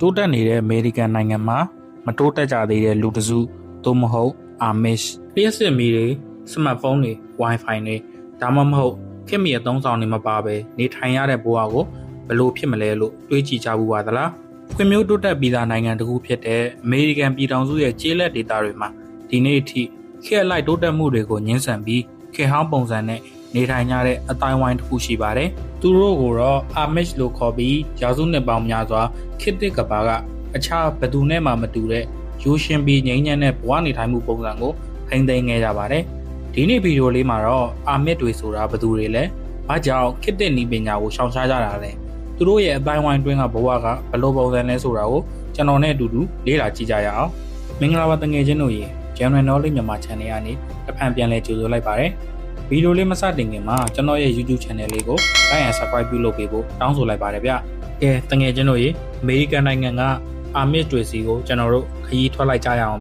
တိုးတက်နေတဲ့အမေရိကန်နိုင်ငံမှာမတိုးတက်ကြသေးတဲ့လူတစ်စုသို့မဟုတ် Amish လျှက်စစ်မီတွေစမတ်ဖုန်းတွေ Wi-Fi တွေဒါမှမဟုတ်ခင်မီအသုံးဆောင်တွေမပါဘဲနေထိုင်ရတဲ့ဘဝကိုဘယ်လို့ဖြစ်မလဲလို့တွေးကြည့်ကြဘူးပါသလားခွင့်မျိုးတိုးတက်ပြီးသားနိုင်ငံတစ်ခုဖြစ်တဲ့အမေရိကန်ပြည်ထောင်စုရဲ့ကျေးလက်ဒေသတွေမှာဒီနေ့အထိခေတ်အလိုက်တိုးတက်မှုတွေကိုညှင်းဆန်ပြီးခေတ်ဟောင်းပုံစံနဲ့ နေထိုင်ကြတဲ့အတိုင်းဝိုင်းတစ်ခုရှိပါတယ်သူတို့ကိုတော့ Amish လို့ခေါ်ပြီးရာစုနှစ်ပေါင်းများစွာခေတ်သစ်ကဘာကအခြားဘယ်သူနဲ့မှမတူတဲ့ရိုးရှင်းပြီးငြိမ်းချမ်းတဲ့ဘဝနေထိုင်မှုပုံစံကိုထိန်းသိမ်းခဲ့ကြပါတယ်ဒီနေ့ဗီဒီယိုလေးမှာတော့ Amish တွေဆိုတာဘယ်သူတွေလဲဘာကြောင့်ခေတ်သစ်နည်းပညာကိုရှောင်ရှားကြတာလဲသူတို့ရဲ့အတိုင်းဝိုင်းတွင်းကဘဝကဘယ်လိုပုံစံလဲဆိုတာကိုကျွန်တော်နဲ့အတူတူလေ့လာကြည့်ကြရအောင်မင်္ဂလာပါတငယ်ချင်းတို့ရေ General Knowledge မြန်မာ Channel ကနေတစ်ဖန်ပြန်လည်ကြိုဆိုလိုက်ပါတယ် ဗီဒီယိုလေးမစတင်ခင်မှာကျွန်တော်ရဲ့ YouTube Channel လေးကို like and subscribe ပြုလုပ်ပေးဖို့တောင်းဆိုလိုက်ပါတယ်ဗျ။ကဲတငယ်ချင်းတို့ရေအမေရိကန်နိုင်ငံကအာမစ်တွေစီကိုကျွန်တော်တို့ခရီးထွက်လိုက်ကြရအောင်